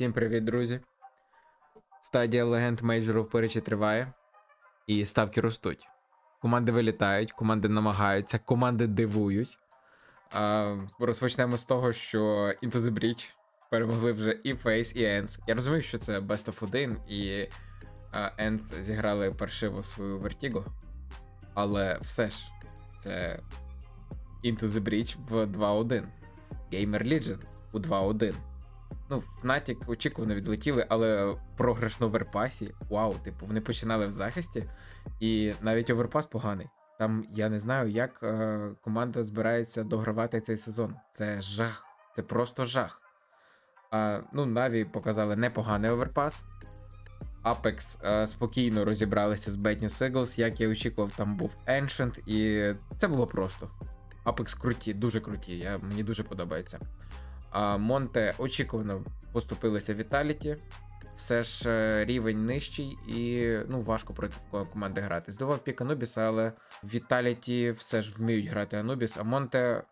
Всім привіт, друзі. Стадія легенд мейджору вперечі триває, і ставки ростуть. Команди вилітають, команди намагаються, команди дивують. А, розпочнемо з того, що Into the Breach перемогли вже і Face, і Ends. Я розумію, що це Best of 1, і Ends зіграли паршиво свою Vertigo. Але все ж, це Into the Breach в 2-1. Gamer Legion у 2-1. Ну, Fnatic очікувано відлетіли, але програш на оверпасі. Вау, типу, вони починали в захисті, і навіть оверпас поганий. Там я не знаю, як е, команда збирається догравати цей сезон. Це жах, це просто жах. А, ну, Наві показали непоганий оверпас. Apex е, спокійно розібралися з News Eagles, як я очікував, там був Ancient, і це було просто. Apex круті, дуже круті. Я, мені дуже подобається. А Монте очікувано поступилися Віталіті. Все ж е, рівень нижчий і ну, важко проти такої команди грати. Здавав пік Анубіса, але Віталіті все ж вміють грати Анубіс, а Монте.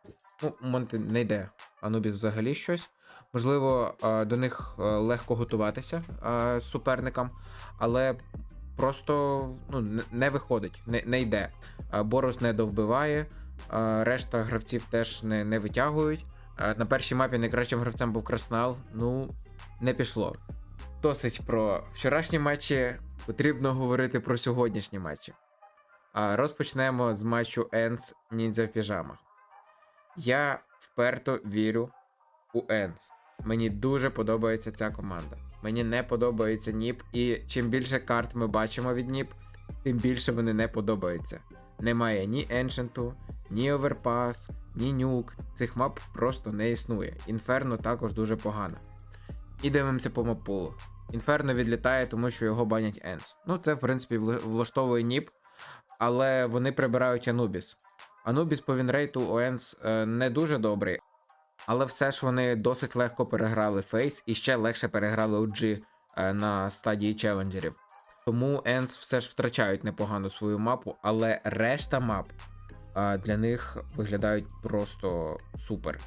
Ну, Монте не йде. Анубіс взагалі щось. Можливо, е, до них е, легко готуватися суперникам, але просто ну, не- виходить, не, не йде. Борос не довбиває, решта гравців теж не, не витягують. Е, На першій мапі найкращим гравцем був Краснал. Ну, не пішло. Досить про вчорашні матчі. Потрібно говорити про сьогоднішні матчі. А розпочнемо з матчу Енс Ніндзя в піжамах. Я вперто вірю у Енс. Мені дуже подобається ця команда. Мені не подобається Ніп, і чим більше карт ми бачимо від Ніп, тим більше вони не подобаються. Немає ні Еншенту, ні Оверпас, ні нюк. Цих мап просто не існує. Інферно також дуже погано. І дивимося по мапулу. Інферно відлітає, тому що його банять Енс. Ну, це, в принципі, влаштовує Ніп, але вони прибирають Анубіс. Анубіс по вінрейту у Енс е, не дуже добрий, але все ж вони досить легко переграли Фейс і ще легше переграли OG е, на стадії челенджерів. Тому Енс все ж втрачають непогану свою мапу, але решта мап для них виглядають просто супер.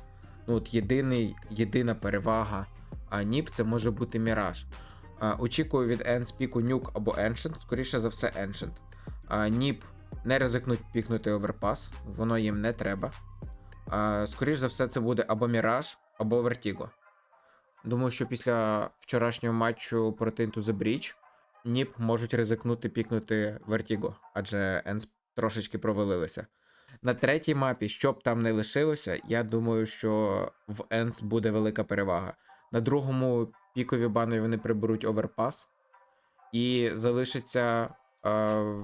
Ну от єдиний, єдина перевага а Ніп це може бути Міраж. Очікую від Енс піку Нюк або Ancient, скоріше за все Ancient. Ніп не ризикнуть пікнути оверпас, воно їм не треба. А, скоріш за все, це буде або Міраж, або Vertigo. Думаю, що після вчорашнього матчу проти Into the Breach Ніп можуть ризикнути пікнути Vertigo, адже Енс трошечки провалилися. На третій мапі, що б там не лишилося, я думаю, що в Енс буде велика перевага. На другому пікові бани вони приберуть оверпас. І залишиться. Е,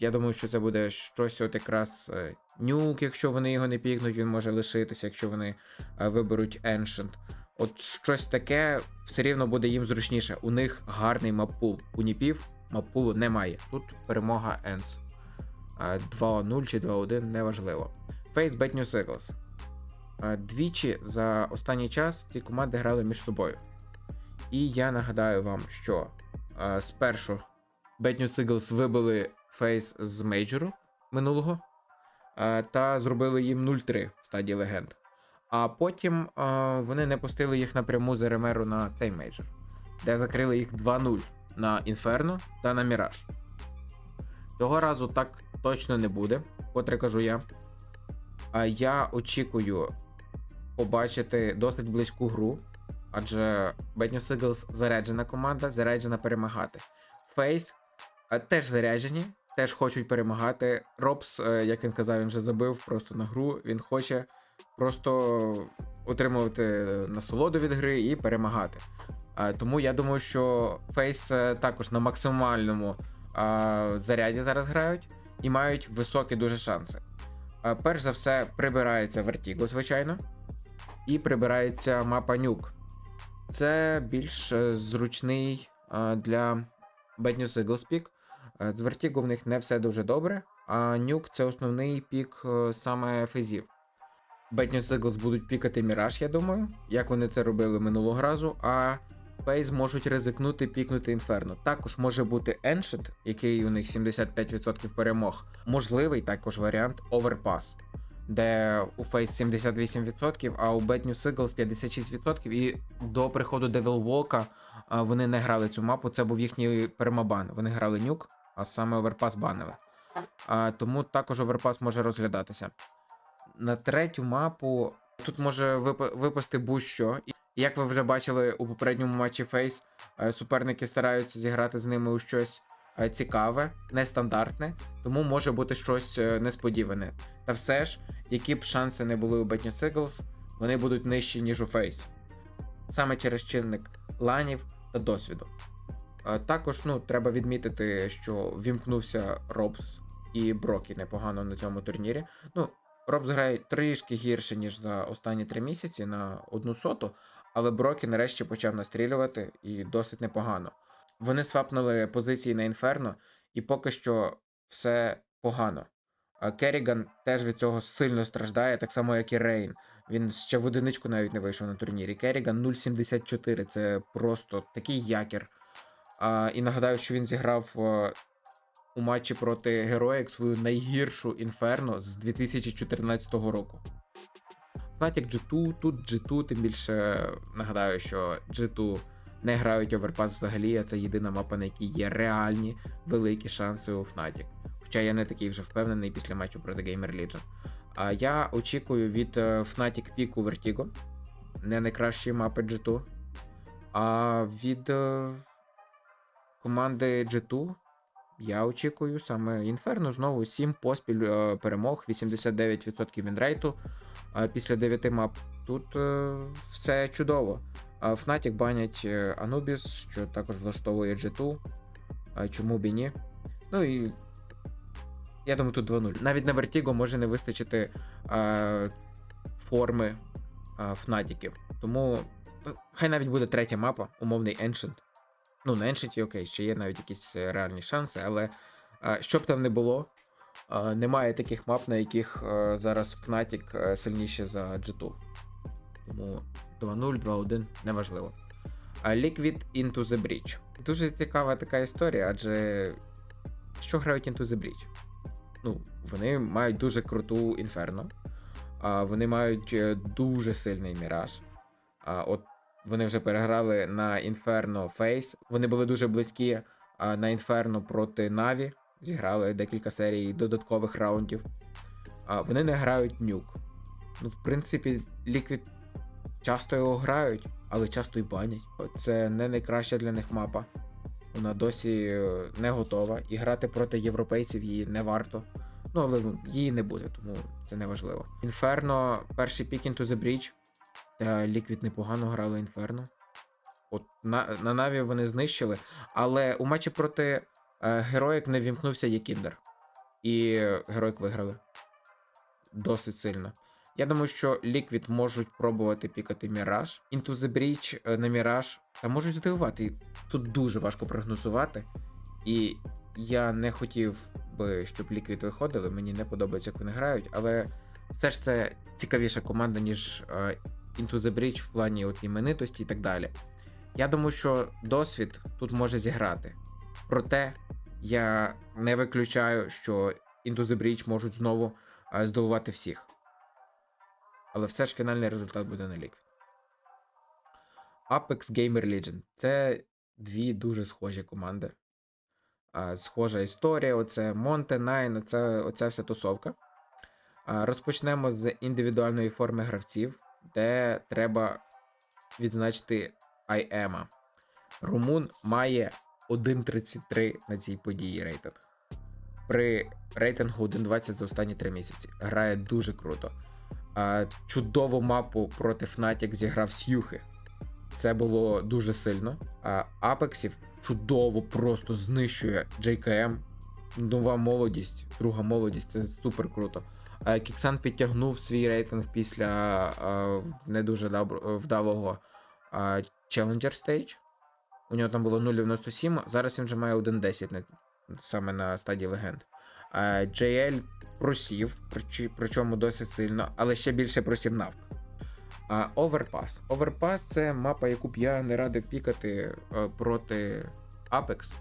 я думаю, що це буде щось от якраз е, нюк, якщо вони його не пікнуть, він може лишитися, якщо вони е, виберуть Ancient. От щось таке все рівно буде їм зручніше. У них гарний маппул. У Ніпів маппулу немає. Тут перемога Енс. Е, 2-0 чи 2-1, неважливо. Face Bad News Eagles. Е, Двічі за останній час ці команди грали між собою. І я нагадаю вам, що спершу Bad News Eagles вибили Face з мейджору минулого та зробили їм 0-3 в стадії легенд. А потім вони не пустили їх напряму з РМРу на цей мейджор, де закрили їх 2-0 на Інферно та на Міраж. Цього разу так точно не буде, котре кажу я. А я очікую побачити досить близьку гру, адже News Eagles заряджена команда, заряджена перемагати. Фейс е, теж заряджені, теж хочуть перемагати. Робс, е, як він казав, він вже забив просто на гру. Він хоче просто отримувати насолоду від гри і перемагати. Е, Тому я думаю, що Фейс також на максимальному заряді зараз грають і мають високі дуже шанси. Перш за все, прибирається Vertigo, звичайно, і прибирається мапа Нюк. Це більш е, зручний для Bad News Eagles пік. Е, З Vertigo в них не все дуже добре, а Нюк це основний пік е, саме. Bad News Eagles будуть пікати Міраж, я думаю, як вони це робили минулого разу, а Фейз можуть ризикнути пікнути Інферно. Також може бути Ancient, який у них 75% перемог. Можливий також варіант Overpass. де у Face 78%, а у Bad New Seagulls 56%. І до приходу Devil Walk вони не грали цю мапу. Це був їхній пермабан. Вони грали нюк, а саме оверпас банили. А, тому також оверпас може розглядатися. На третю мапу тут може вип- випасти будь-що. Як ви вже бачили у попередньому матчі Face, е, суперники стараються зіграти з ними у щось е, цікаве, нестандартне, тому може бути щось е, несподіване. Та все ж, які б шанси не були у Betney Seagulls, вони будуть нижчі, ніж у Face. Саме через чинник ланів та досвіду. Також ну, треба відмітити, що вімкнувся Робс і Брокі непогано на цьому турнірі. Ну, Робс грає трішки гірше, ніж за останні три місяці на одну соту, але Брокі нарешті почав настрілювати і досить непогано. Вони свапнули позиції на Інферно, і поки що все погано. А Керріган теж від цього сильно страждає, так само, як і Рейн. Він ще в одиничку навіть не вийшов на турнірі. Керріган 0.74, це просто такий якір. А, і нагадаю, що він зіграв у матчі проти Героїк свою найгіршу інферно з 2014 року. Fnatic G2, тут G2, тим більше нагадаю, що G2 не грають оверпас взагалі, а це єдина мапа, на якій є реальні великі шанси у Fnatic. Хоча я не такий вже впевнений після матчу проти Gamer Legion. А я очікую від е, Fnatic Peak у Vertigo, не найкращі мапи G2. А від е, команди G2 я очікую саме Inferno знову 7 поспіль е, перемог, 89% вінрейту після 9 мап. Тут е, все чудово. А Fnatic банять е, Anubis, що також влаштовує G2. А чому б і ні? Ну і я думаю, тут 2-0. Навіть на Vertigo може не вистачити е, форми е, Фнатіків. Тому е, хай навіть буде третя мапа, умовний Ancient. Ну, на Ancient, окей, ще є навіть якісь реальні шанси, але е, що б там не було, немає таких мап, на яких е, зараз Fnatic е, сильніше за G2. Тому 2-0, 2-1, неважливо. Liquid Into the Breach. Дуже цікава така історія, адже що грають Into the Breach? Ну, вони мають дуже круту інферно, вони мають е, дуже сильний міраж. От вони вже переграли на Inferno Face. Вони були дуже близькі на Inferno проти Наві. Зіграли декілька серій додаткових раундів. А, вони не грають нюк. Ну, в принципі, Liquid часто його грають, але часто й банять. Це не найкраща для них мапа. Вона досі е, не готова, і грати проти європейців її не варто. Ну, але її не буде, тому це не важливо. Inferno, перший пік into the Breach. Та Liquid непогано грали Інферно. От на, на Наві вони знищили. Але у матчі проти Героїк не вімкнувся Єкіндер. І Героїк виграли. Досить сильно. Я думаю, що Liquid можуть пробувати пікати Міраж. Into the Breach е, на Міраж. Та можуть здивувати. Тут дуже важко прогнозувати. І я не хотів би, щоб Liquid виходили. Мені не подобається, як вони грають, але все ж це цікавіша команда, ніж е, Into the Breach в плані от іменитості і так далі. Я думаю, що досвід тут може зіграти. Проте я не виключаю, що the Breach можуть знову е, здивувати всіх. Але все ж фінальний результат буде на Liquid. Apex Gamer Legion. Це дві дуже схожі команди. Е, Схожа історія, оце Monte Nine, оце, оця вся тусовка. Е, Розпочнемо з індивідуальної форми гравців, де треба відзначити IEMA. Румун має 1.33 на цій події рейтинг. При рейтингу 1.20 за останні 3 місяці. Грає дуже круто. Чудову мапу проти Fnatic зіграв Сюхи. Це було дуже сильно. Апексів чудово просто знищує JKM. Нова молодість, друга молодість, це супер круто. Кіксан підтягнув свій рейтинг після не дуже вдалого Challenger Stage. У нього там було 0.97, зараз він вже має 1.10 на, саме на стадії легенд. JL просів, причому досить сильно, але ще більше просів навк. Overpass. Overpass це мапа, яку б я не радив пікати е, проти Apex,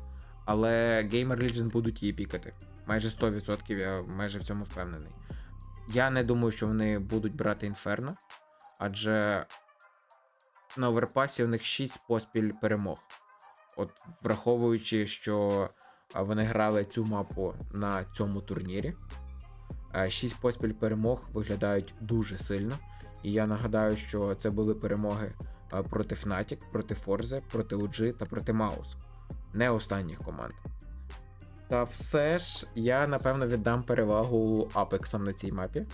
але Gamer Legion будуть її пікати. Майже 100% я майже в цьому впевнений. я не думаю, що вони будуть брати Інферно, адже на оверпасі у них 6 поспіль перемог. От враховуючи, що вони грали цю мапу на цьому турнірі. 6 поспіль перемог виглядають дуже сильно. І я нагадаю, що це були перемоги проти Fnatic, проти Forze, проти OG та проти Маус. Не останніх команд. Та все ж я напевно віддам перевагу Апексам на цій мапі.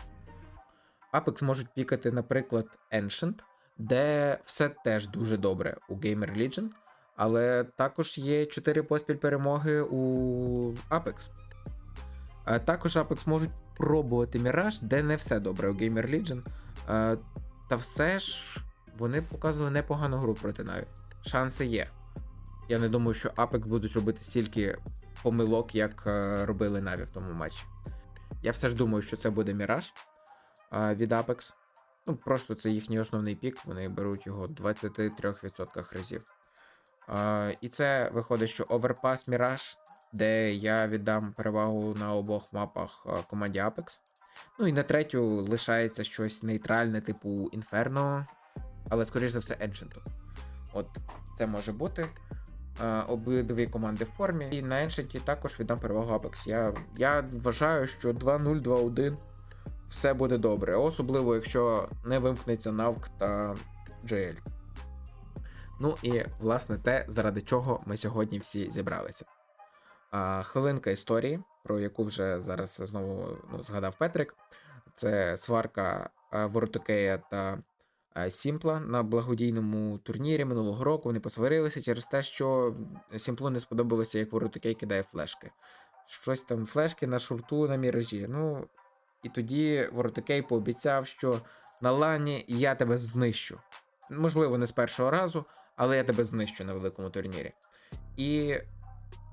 Apex можуть пікати, наприклад, Ancient, де все теж дуже добре у Gamer Legion, але також є 4 поспіль перемоги у Apex. Е, Також Apex можуть пробувати Mirage, де не все добре у Gamer Legion. Е, Та все ж вони показували непогану гру проти Na'Vi. Шанси є. Я не думаю, що Apex будуть робити стільки помилок, як е, робили Na'Vi в тому матчі. Я все ж думаю, що це буде е, від Apex. Ну, просто це їхній основний пік, вони беруть його в 23% разів. Е, і це виходить, що Overpass Mirage, де я віддам перевагу на обох мапах команді Apex. Ну і на третю лишається щось нейтральне, типу Inferno, але скоріш за все Ancient. От це може бути. Обидві команди в формі. І на Ancient також віддам перевагу Apex. Я, я вважаю, що 2-0, 2-1 все буде добре. Особливо, якщо не вимкнеться Навк та JL. Ну і власне те, заради чого ми сьогодні всі зібралися. А, хвилинка історії, про яку вже зараз знову ну, згадав Петрик. Це сварка Воротокея та Сімпла на благодійному турнірі минулого року. Вони посварилися через те, що Сімплу не сподобалося, як Воротокей кидає флешки. Щось там флешки на шурту на міражі. Ну, і тоді Воротокей пообіцяв, що на лані я тебе знищу. Можливо, не з першого разу, але я тебе знищу на великому турнірі. І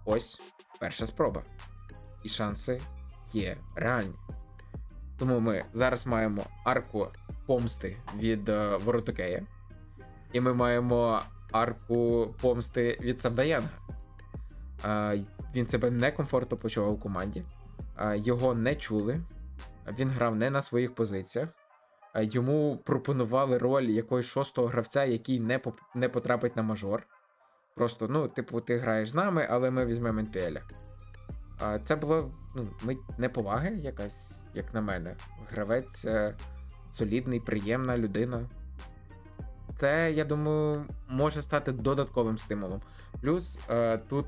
ось перша спроба. І шанси є реальні. Тому ми зараз маємо арку помсти від е, Воротокея. І ми маємо арку помсти від Савдаянга. Е, він себе некомфортно почував у команді, е, його не чули, він грав не на своїх позиціях. е, Йому пропонували роль якогось шостого гравця, який не, поп- не потрапить на мажор. Просто, ну, типу, ти граєш з нами, але ми візьмемо НПЛ. А, Це було ну, мить неповаги, якась, як на мене. Гравець е, солідний, приємна людина. Це, я думаю, може стати додатковим стимулом. Плюс е, тут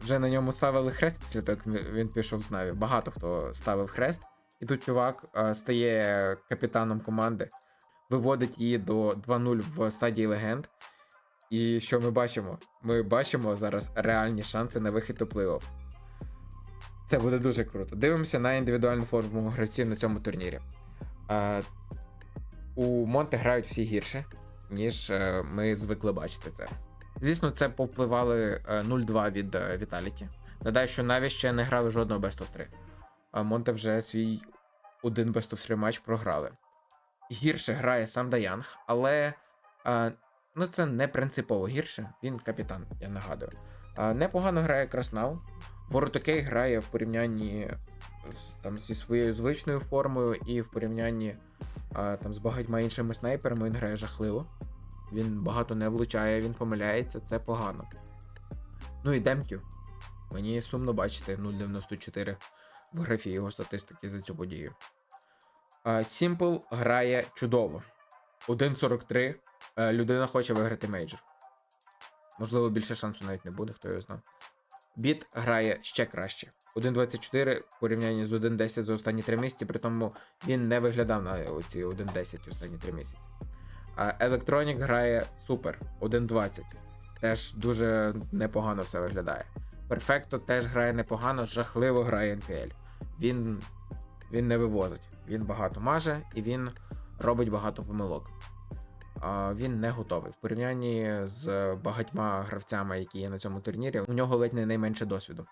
вже на ньому ставили хрест після того, як він пішов з Наві. Багато хто ставив хрест. І тут чувак е, стає капітаном команди, виводить її до 2-0 в стадії легенд. І що ми бачимо? Ми бачимо зараз реальні шанси на вихід у плей-офф. Це буде дуже круто. Дивимося на індивідуальну форму гравців на цьому турнірі. Е, у Монте грають всі гірше, ніж е, ми звикли бачити це. Звісно, це повпливали е, 0-2 від е, Віталіті. Нагадаю, що навіть ще не грали жодного Best of 3. А Монте вже свій один Best of 3 матч програли. Гірше грає сам Даянг, але е, ну, це не принципово гірше. Він капітан, я нагадую. Е, непогано грає Краснал. Воротокей грає в порівнянні з, там, зі своєю звичною формою і в порівнянні а, там, з багатьма іншими снайперами він грає жахливо. Він багато не влучає, він помиляється, це погано. Ну і Демтю. Мені сумно бачити 0.94 в графі його статистики за цю подію. Сімпл грає чудово. 1.43. Е, Людина хоче виграти мейджор. Можливо, більше шансу навіть не буде, хто його знає. Біт грає ще краще. 1.24 в порівнянні з 1.10 за останні 3 місяці, при тому він не виглядав на оці 1.10 останні 3 місяці. Electronic грає супер, 1.20. Теж дуже непогано все виглядає. Perfecto теж грає непогано, жахливо грає NPL. Він, він не вивозить. Він багато маже і він робить багато помилок. А, Він не готовий. В порівнянні з багатьма гравцями, які є на цьому турнірі, у нього ледь не найменше досвіду.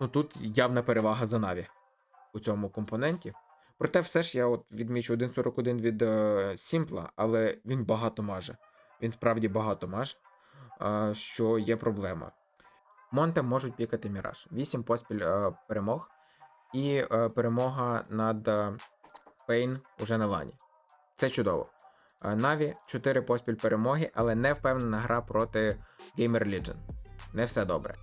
Ну тут явна перевага за Наві у цьому компоненті. Проте все ж я от відмічу 1.41 від е, Сімпла, але він багато маже. Він справді багато маже, е, що є проблема. Монте можуть пікати Міраж. 8 поспіль е, перемог. І е, перемога над е, Пейн уже на лані. Це чудово. Е, Наві 4 поспіль перемоги, але не впевнена гра проти Gamer Legion. Не все добре.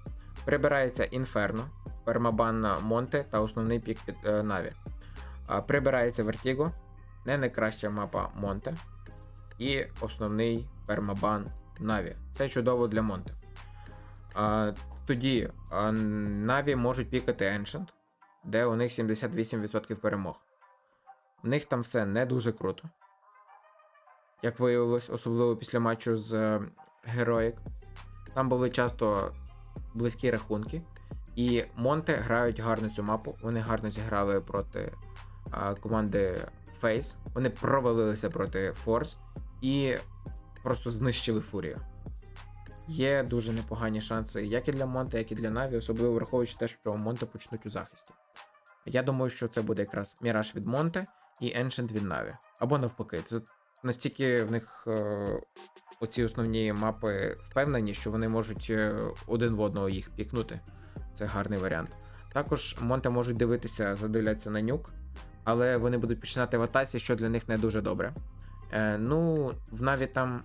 Прибирається Інферно, пермабан Монте та основний пік під е, Наві. А, Прибирається Vertigo, не найкраща мапа Монте. І основний пермабан Наві. Це чудово для Монте. А, тоді Наві можуть пікати Ancient, де у них 78% перемог. У них там все не дуже круто. Як виявилось, особливо після матчу з е, Heroic. Там були часто близькі рахунки. І Монте грають гарно цю мапу. Вони гарно зіграли проти а, команди Face. Вони провалилися проти Force і просто знищили Фурію. Є дуже непогані шанси як і для Монте, як і для Наві, особливо враховуючи те, що Монте почнуть у захисті. Я думаю, що це буде якраз Міраж від Монте і Ancient від Наві. Або навпаки. Тут настільки в них е, оці основні мапи впевнені, що вони можуть е, один в одного їх пікнути. Це гарний варіант. Також Монте можуть дивитися, задивлятися на нюк, але вони будуть починати в атаці, що для них не дуже добре. Е, ну, в Наві там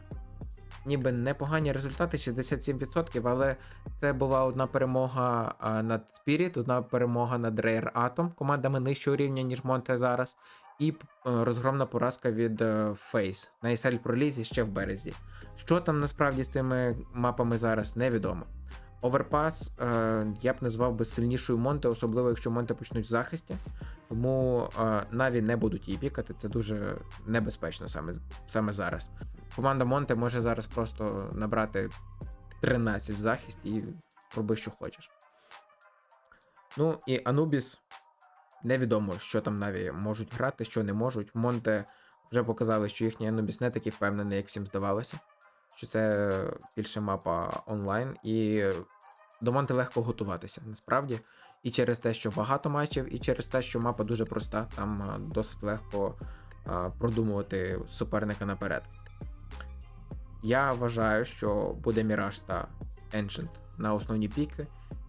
ніби непогані результати, 67%, але це була одна перемога над Spirit, одна перемога над Rare Atom, командами нижчого рівня, ніж Монте зараз, і е, розгромна поразка від е, Face на ESL пролізі ще в березні. Що там насправді з цими мапами зараз, невідомо. Оверпас е, я б назвав би сильнішою Монте, особливо якщо Монте почнуть в захисті. Тому е, Наві не будуть її пікати. Це дуже небезпечно саме, саме зараз. Команда Монте може зараз просто набрати 13 в захисті і роби, що хочеш. Ну і Анубіс невідомо, що там Наві можуть грати, що не можуть. Монте вже показали, що їхній Анубіс не такий впевнений, як всім здавалося. Що це більше мапа онлайн, і до Монте легко готуватися насправді. І через те, що багато матчів, і через те, що мапа дуже проста, там досить легко а, продумувати суперника наперед. Я вважаю, що буде Міраж та Ancient на основні піки,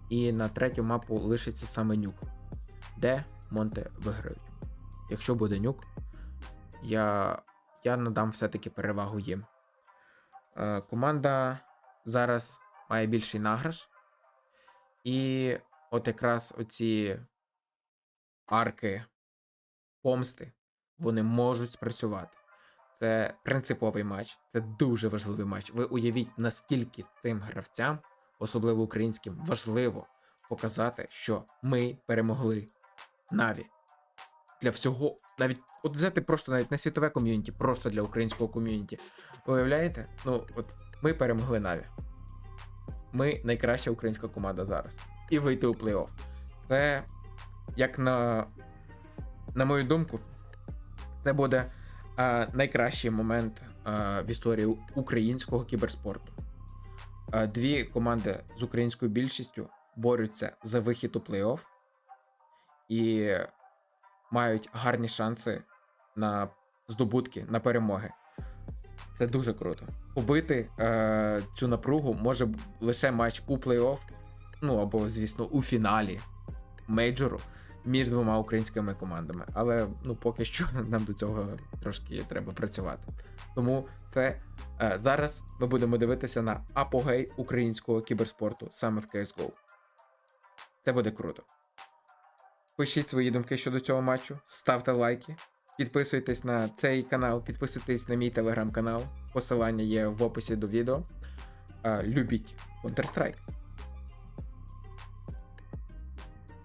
і на третю мапу лишиться саме нюк, де Монте виграють. Якщо буде нюк, я, я надам все-таки перевагу їм. Е, команда зараз має більший награш. І от якраз оці арки помсти вони можуть спрацювати. Це принциповий матч, це дуже важливий матч. Ви уявіть, наскільки цим гравцям, особливо українським, важливо показати, що ми перемогли Наві. Для всього, навіть от взяти просто навіть не світове ком'юніті, просто для українського ком'юніті. Уявляєте? Ну, от ми перемогли Наві. Ми найкраща українська команда зараз. І вийти у плей-офф. Це, як на, на мою думку, це буде е, найкращий момент е, в історії українського кіберспорту. Е, дві команди з українською більшістю борються за вихід у плей-офф і мають гарні шанси на здобутки, на перемоги. Це дуже круто. Побити е, цю напругу може лише матч у плей-офф, ну або, звісно, у фіналі мейджору між двома українськими командами. Але ну поки що нам до цього трошки треба працювати. Тому це е, зараз ми будемо дивитися на апогей українського кіберспорту саме в CSGO. Це буде круто. Пишіть свої думки щодо цього матчу, ставте лайки, підписуйтесь на цей канал, підписуйтесь на мій телеграм-канал. Посилання є в описі до відео. Е, Любіть Counter-Strike.